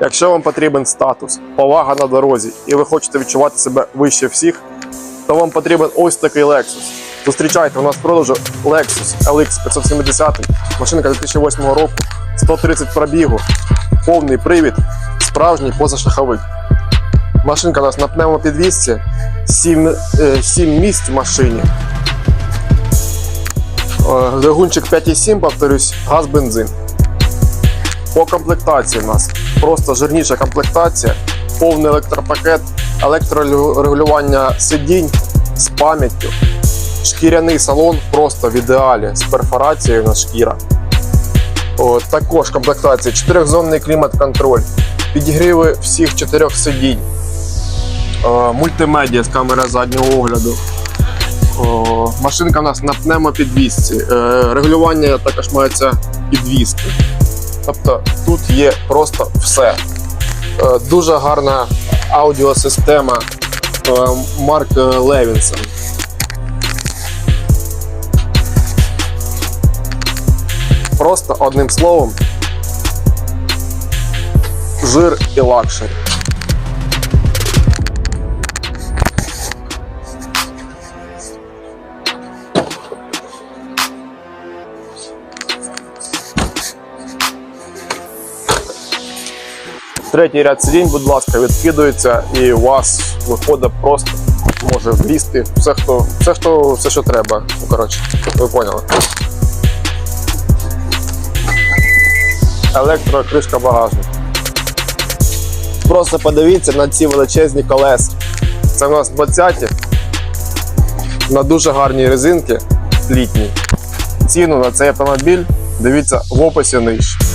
Якщо вам потрібен статус, повага на дорозі і ви хочете відчувати себе вище всіх, то вам потрібен ось такий Lexus. Зустрічайте у нас в продажу Lexus LX 570, машинка 2008 року, 130 пробігу, повний привід, справжній позашаховик. Машинка у нас на пневмопідвісці, 7, 7 місць в машині. Е, Двигунчик 5,7, повторюсь, газ бензин. По комплектації у нас просто жирніша комплектація, повний електропакет, електрорегулювання сидінь з пам'яттю, шкіряний салон просто в ідеалі з перфорацією на шкіра. Також комплектація, чотирьохзонний клімат-контроль, підігріви всіх чотирьох сидінь, е, мультимедіа з камери заднього огляду. Машинка у нас на пневмопідвісці. Е, регулювання також мається підвіски. Тобто тут є просто все. Е, Дуже гарна аудіосистема Марк марки Левінсон. Просто одним словом. Жир і лакшері. Третій ряд сидінь, будь ласка, відкидується і у вас виходить просто може влізти все, хто, все, хто, все, що треба. Ну, коротше, ви поняли. Електрокришка багажника. Просто подивіться на ці величезні колеса. Це в нас 20-ті на дуже гарній резинки літній. Ціну на цей автомобіль дивіться в описі нижче.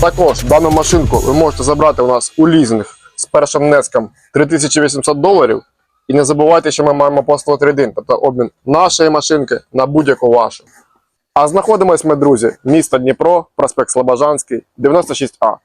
Також дану машинку ви можете забрати у нас у лізинг з першим внеском 3800 доларів. І не забувайте, що ми маємо послугу трейдинг, тобто обмін нашої машинки на будь-яку вашу. А знаходимось ми, друзі, місто Дніпро, проспект Слобожанський, 96А.